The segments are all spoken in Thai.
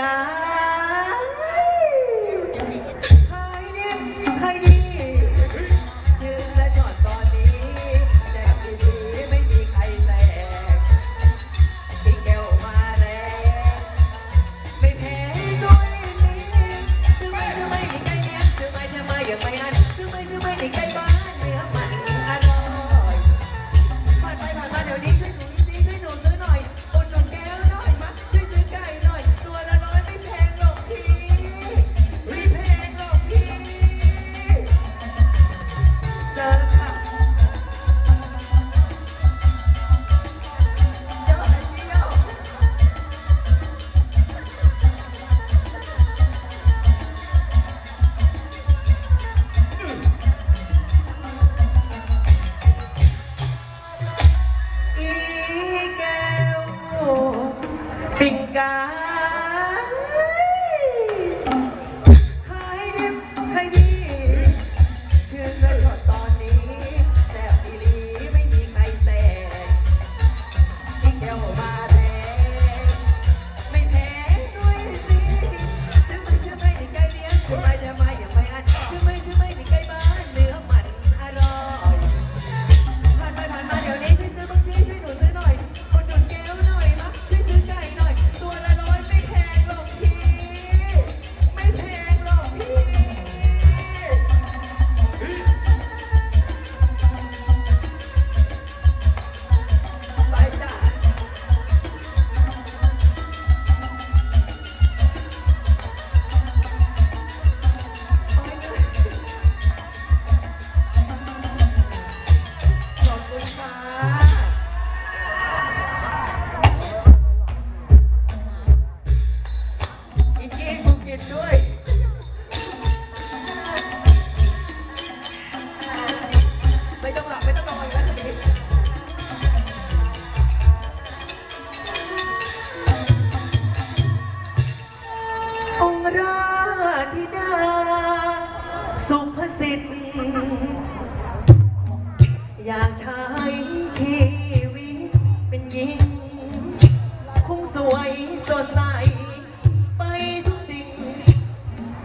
ปิ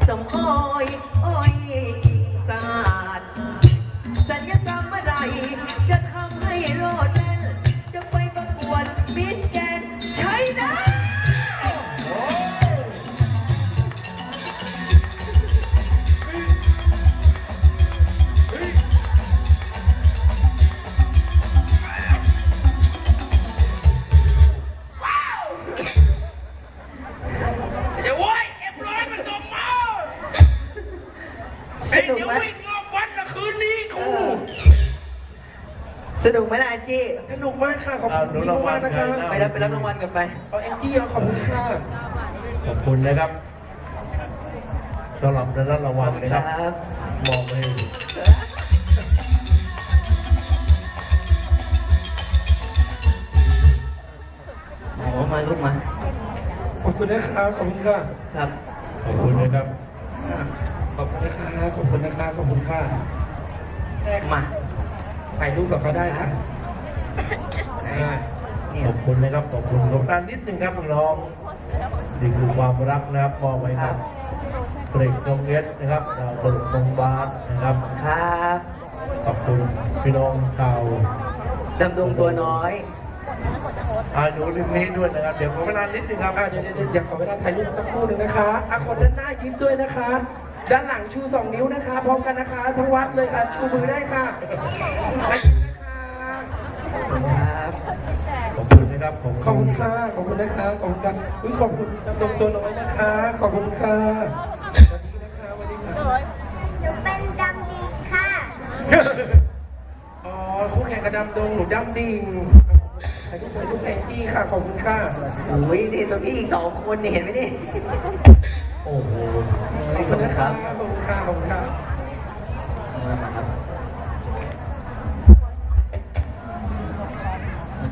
สมอ้อยอ้อยสะอาดสัญญกรรมอะไร จะทำให้โลดแล่นจะไปประกวดมิส สนุกไหมล่ะแอนจี้สนุกมากค่ะ ขอบเอาคุณหนูพี่รางวัมาลกๆนะคะใครนะไปรับไปรับรางวัลกันไปเอาแองจี้เอาขอบคุณค่ะขอบคุณนะครับสำหรับได้รับรางวัลนะครับครับมองไปโอ้มาลูกมาขอบคุณนะครับขอบคุณค่ะครับ ขอบคุณนะครับ ขอบคุณนะคะขอบคุณนะคะขอบคุณค่ะแรกมา ถ่ายรูปกับเขาได้ค่ะอ่าเนี่ย ขอบคุณนะครับขอบคุณขอบคุณนิดนึงครับน้องนี่คือความรักนะครับมองไว้ครับเกรกน้องเอสนะครับดาวตลกน้องบาสนะครับ ครับขอบคุณพี่น้องชาวดำดงตัวน้อย อาดูริมนี้ด้วยนะครับ เดี๋ยวขอเวลานิดนึงครับอ่าเดี๋ยวเดี๋ยวเดี๋ยวขอเวลาถ่ายรูปสักครู่หนึ่งนะคะอะคนด้านหน้ายิ้มด้วยนะคะ ด้านหลังชูสองนิ้วนะคะ พร้อมกันนะคะ ทั้งวัดเลยค่ะ ชูมือได้ค่ะได้ยิ้มนะคะครับขอบคุณนะครับขอบคุณค่ะขอบคุณนะคะขอบคุณค่ะอุ๊ยขอบคุณดำรงตัวน้อยนะคะ ขอบคุณค่ะสวัสดีนะคะสวัสดีค่ะหนูเป็นดำดีค่ะอ๋อคู่แข่งกับดำดงหนูดำดิ่งขอบคุณถ่ายรูปถ่ายรูปแองจี้ค่ะขอบคุณค่ะอุ้ยนี่ตรงนี้อีกสองคนนี่เห็นไหมนี่โอ้โห ขอบคุณนะคะขอบคุณค่ะขอบคุณค่ะ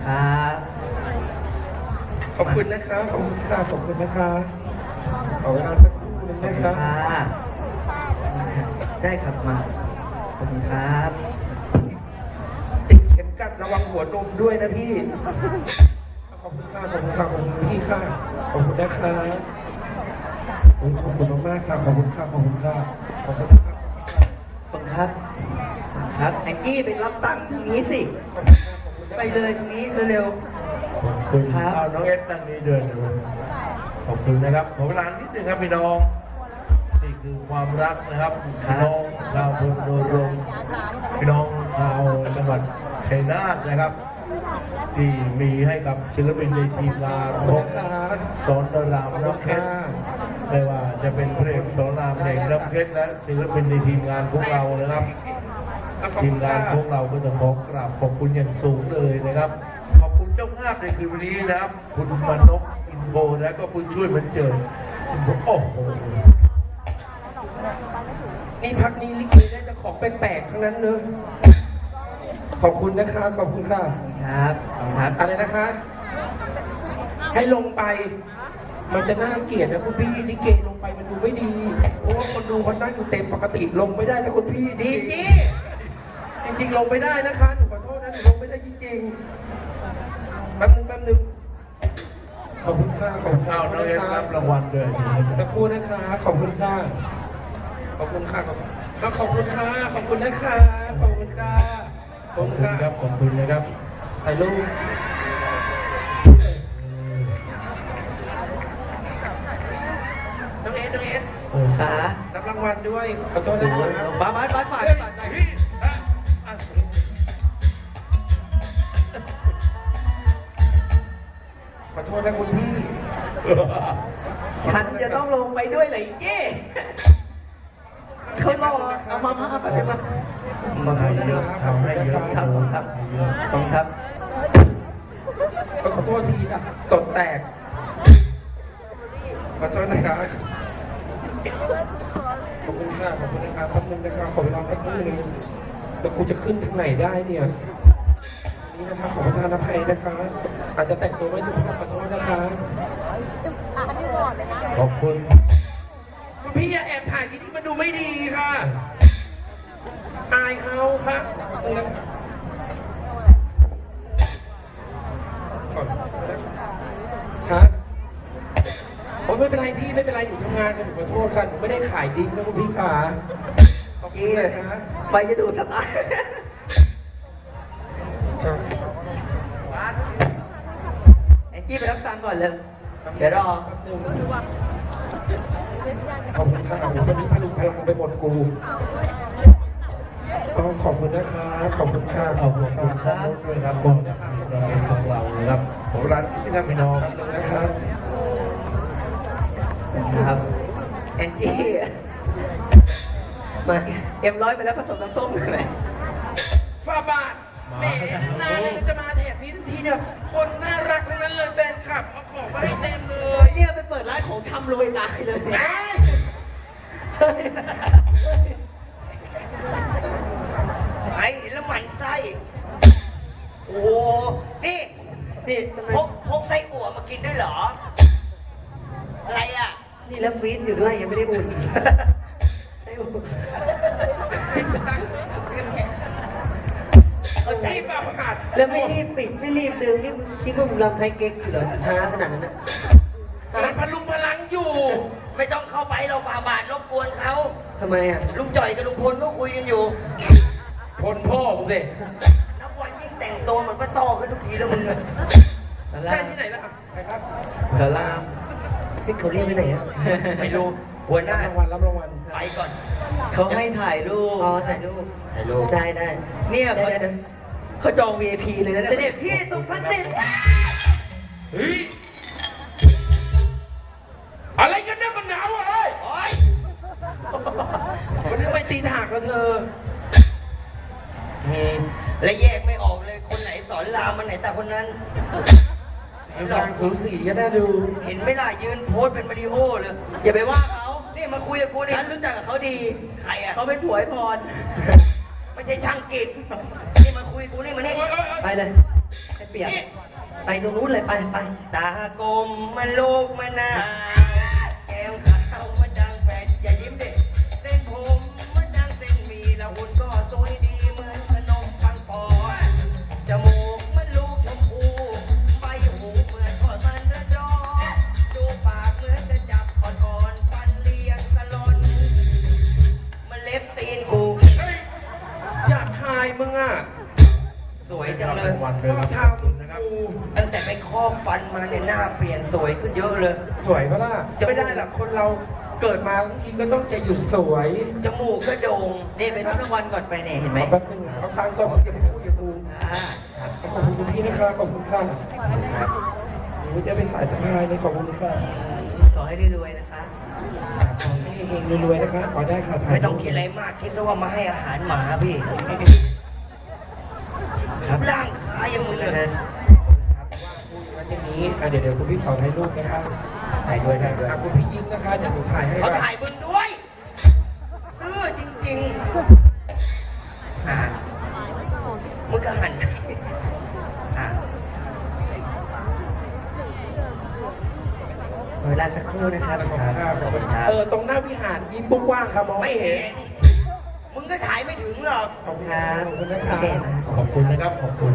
ครับขอบคุณนะคะขอบคุณค่ะขอบคุณนะคะขอเวลาสักครู่หนึงนะคะค่ะได้ครับมา ขอบคุณครับ ติดเข็มกัดระวังหัวนมด้วยนะพี่ ขอบคุณค่ะขอบคุณค่ะขอบคุณพี่ค่ะขอบคุณนะคะโอ้ย ขอบคุณมากๆค่ะขอบคุณค่ะขอบคุณค่ะขอบคุณนะคะขอบคุณครับครับแองกี้ไปรับตังค์ทางนี้สิ ไปเลยทางนี้เร็วขอบคุณครับเอาน้องเอสตั้งนี้เดินดูขอบคุณนะครับขอเวลานิดนึงครับพี่น้องนี่คือความรักนะครับพี่น้องชาวบุญโดยรวมพี่น้องชาวจังหวัดชัยนาทนะครับที่มีให้กับศิลปินในทีมงานของสอนรามน้ำเพชร ไม่ว่าจะเป็นเพลงสอนรามเพลงน้ำเพชรและศิลปินในทีมงานพวกเรานะครับขอบทีคุมณงาค่ะนพวกเราก็ต้องขอกราบขอบคุณอย่างสูงเลยนะครับ ขอบคุณเจ้าภาพในคืนวันนี้นะครับ คุณมานกอินโบและก็คุณช่วยเหมือนเจิดโอ้โหนี่พักนี้ลิเกได้แต่ของแปลกๆทั้งนั้นเลยขอบคุณนะคะ ขอบคุณค่ะๆครับขอบคุณครับ อะไรนะคะ ให้ลงไป มันจะน่าเกลียดนะคุณพี่ลิเกลงไปมันดูไม่ดี เพราะว่าคนดูเขานั่งอยู่เต็มปกติลงไม่ได้นะคุณพี่ดีจริงจริงๆลงไม่ได้นะคะหนูขอโทษนะหนูลงไม่ได้จริงๆแป๊บนึงแป๊บนึงขอบคุณค่ะขอบคุณค่ะเอาขอบน้องคุณเอสค่ะรับรางวัลด้วยตะครู่นะคะขอบคุณค่ะขอบคุณค่ะขอบคุณแล้วขอบคุณค่ะขอบคุณนะคะขอบคุณค่ะขขออบบคุณคุณค่ะครับขอบคุณนะครับถ่ายรูป น้องเอสขารับรางวัลด้วย ขอโทษนะครับบ้าบ้าบ้าฝ่ายฝ่ายขอโทษนะคุณพี่ ฉันจะต้องลงไปด้วยเลยเจ้เขารอเอามามาไปมาทำให้เยอะทำให้เยอะครับครับขอบคุณครับก็ขอโทษทีนะตดแตกขอโทษนะครับ ขอบคุณค่ะขอบคุณนะครับแป๊บนึงนะครับขอเวลาสักครู่หนึงแล้วกูจะขึ้นทางไหนได้เนี่ย นี่นะคะขอประทานอภัยนะคะ อาจจะแต่งตัวไม่ถูกขอโทษนะคะขอบคุณ พี่อย่าแอบถ่ายที่ที่มันดูไม่ดีค่ะ อายเขาค่ะก่อนครับ โอ้ไม่เป็นไรพี่ไม่เป็นไรหนูทำงานค่ะหนูขอโทษค่ะหนูไม่ได้ขายดิ้งนะคุณพี่ขาขอบคุณเจ้นะคะไฟจะดูดสตาร์แองจี้ไปรับตังค์ก่อนเลย เดี๋ยวรอ ขอบคุณค่ะโอ้โหวันนี้พลุงพลังไปหมดกูอ๋อขอบคุณนะคะ ขอบคุณค่ะขอบคุณครับขอบคุณด้วยครับขอบคุณครับเราเป็นของเรานะครับขอเวลาที่ครับพี่น้องนะครับ ครับแองจี้มาเอ็มร้อยไปแล้วผสมน้ำส้มหน่อยฟาบาทแหมนานๆเลยจะมาแถบนี้ทันทีเนี่ย คนน่ารักทั้งนั้นเลยแฟนคลับเอาของมาให้เต็มเลยเนี่ยไปเปิดร้านของชำรวยตายเลยไอ้แล้วหมันไส้โอ้โหนี่นี่พกพกไส้อั่วมากินด้วยเหรออะไรอะ นี่แล้วฟีดอยู่ด้วยยังไม่ได้อุ่นไอ้อุ่นเอาใจนี่ฟาบาทแล้วไม่รีบปิดไม่รีบดึงนี่มึงคิดว่ามึงรำไทยเก๊กอยู่เหรอช้าขนาดนั้นนะมีพลุงพลังอยู่ ไม่ต้องเข้าไปเราฝ่าบาทรบกวนเขาทำไมอะลุงจ่อยกับลุงพลก็คุยกันอยู่พลพ่อมึงสินับวันยิ่งแต่งตัวเหมันก็โตขึ้นทุกทีแล้วมึงอะใช่ที่ไหนล่ะไปครับสลาม นี่เขาเรียกไปไหนอะไม่รู้หัวหรัน้าบรางวัลรับรางวัล ไปก่อน เขาให้ถ่ายรูปอ๋อถ่ายรูปถ่ายรูป ได้ได้เนี่ยเขาเขาจอง VIP เลยนะเสด็จพี่สุภสิทธิ์เฮ้ยอะไรกันเนี่ยกันหนาวอะเอ้ยโอ๊ยวันนี้ไปตีถากแล้วเธออืมและแยกไม่ออกเลยคนไหนสอนรามมันไหนแต่คนนั้น ไอ้นางสูสีก็น่าดู เห็นไหม่ล่ะยืนโพสเป็นมาริโอเลยอย่าไปว่าเขานี่มาคุยกับกูนี่ฉันรู้จักกับเขาดี ใครอะเขาเป็นผัวไอ้พร ไม่ใช่ช่างกิจนี่มาคุยกูนี่มานี่ไปเลยไอ้เปียกไปตรงนู้นเลยไปไป ตากลมมันลูกมันนา อะสวยจังเลยรางวัลเลยมาครับขอบทำคุณนะครับกูตั้งแต่ไปครอบฟันมาเนี่ยหน้าเปลี่ยนสวยขึ้นเยอะเลย สวยปะล่ะไม่ได้หรอกคนเราเกิดมาบางทีก็ต้องจะหยุดสวย จมูกก็โด่งนี่ไปรับรางวัลก่อนไปเนี่ยเห็นไหมแป๊บนึงเอาตังค์ก่อนมึงอย่าไปคุยกับกูอ่าครับขอบคุณคุณพี่นะครับขอบคุณค่ะโอ้ยจะเป็นสายสะพายเลยขอบคุณค่ะขอให้รวยๆนะคะขอให้เฮงๆรวยๆนะคะขอได้ค่ะถ่ายไม่ต้องคิดอะไรมากคิดซะว่ามาให้อาหารหมาพี่ ครับร่างคายอย่างมึงเลยครับวันอย่างนี้อะเดี๋ยวเดี๋ยวคุณพี่สอนให้รูปนะคะถ่ายด้วยถ่ายด้วยอะคุณพี่ยิ้มนะคะเดี๋ยวหนูถ่ายให้เขาก่อนถ่ายมึงด้วยซื่อจริงๆอ่ามึงก็หันอ่าเวลาสักครู่นะครับขอบคุณค่ะขอบคุณค่ะเออตรงหน้าวิหารยิ้มกว้างๆค่ะมองไม่เห็นมึง ก็ถ่ายไม่ถึงหรอก ขอบคุณค่ะขอบคุณนะคะโอเคนะขอบคุณนะครับ ขอบคุณ